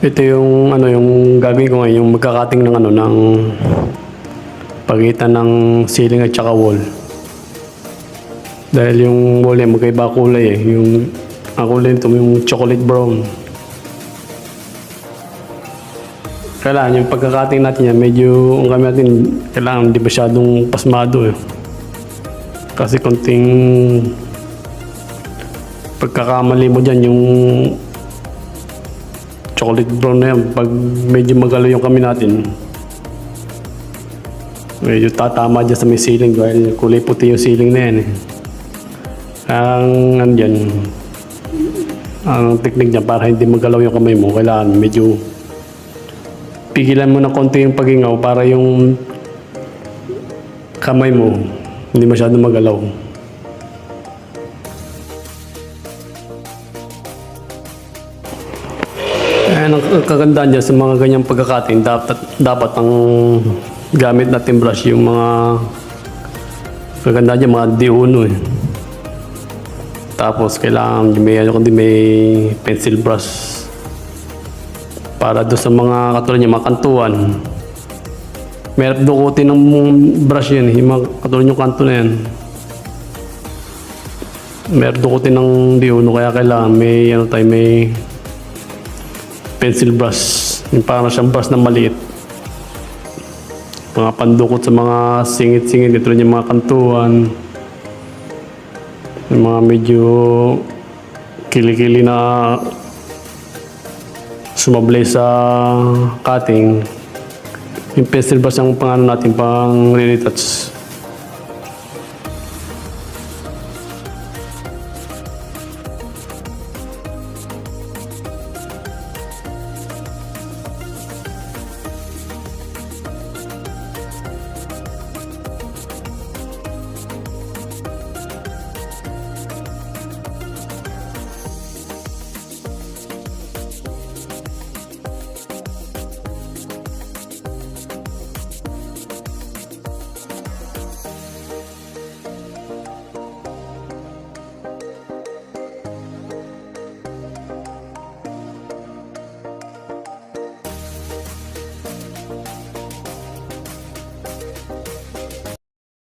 Ito yung ano yung gagawin ko ngayon, yung magkakating ng ano ng pagitan ng ceiling at saka wall. Dahil yung wall ay magkaiba kulay eh. Yung ang kulay nito yung chocolate brown. Kailangan yung pagkakating natin yan, medyo ang kami natin, kailangan hindi masyadong pasmado eh. Kasi konting pagkakamali mo dyan, yung chocolate brown na yan, pag medyo magalaw yung kami natin, medyo tatama dyan sa may ceiling dahil kulay puti yung ceiling na yan eh. Ang ano dyan, ang technique niya para hindi magalaw yung kamay mo, kailangan medyo pigilan mo ng konti yung pagingaw para yung kamay mo hindi masyado magalaw. Ayan ang kagandaan dyan sa mga ganyang pagkakating, dapat, dapat ang gamit natin brush yung mga kagandaan dyan, mga D1 eh. Tapos kailangan may ano kundi may pencil brush para doon sa mga katulad niya, mga kantuan. Meron dukutin ng brush yan, eh, yung mga katulad yung kanto na yan. Meron dukutin ng diuno kaya kailangan may ano tayo, may pencil brush. Yung parang siyang brush na maliit. Mga pandukot sa mga singit-singit, ito yung mga kantuan. Yung mga medyo kilikili na sumablay sa cutting. Yung pencil brush ang pangano natin pang retouch.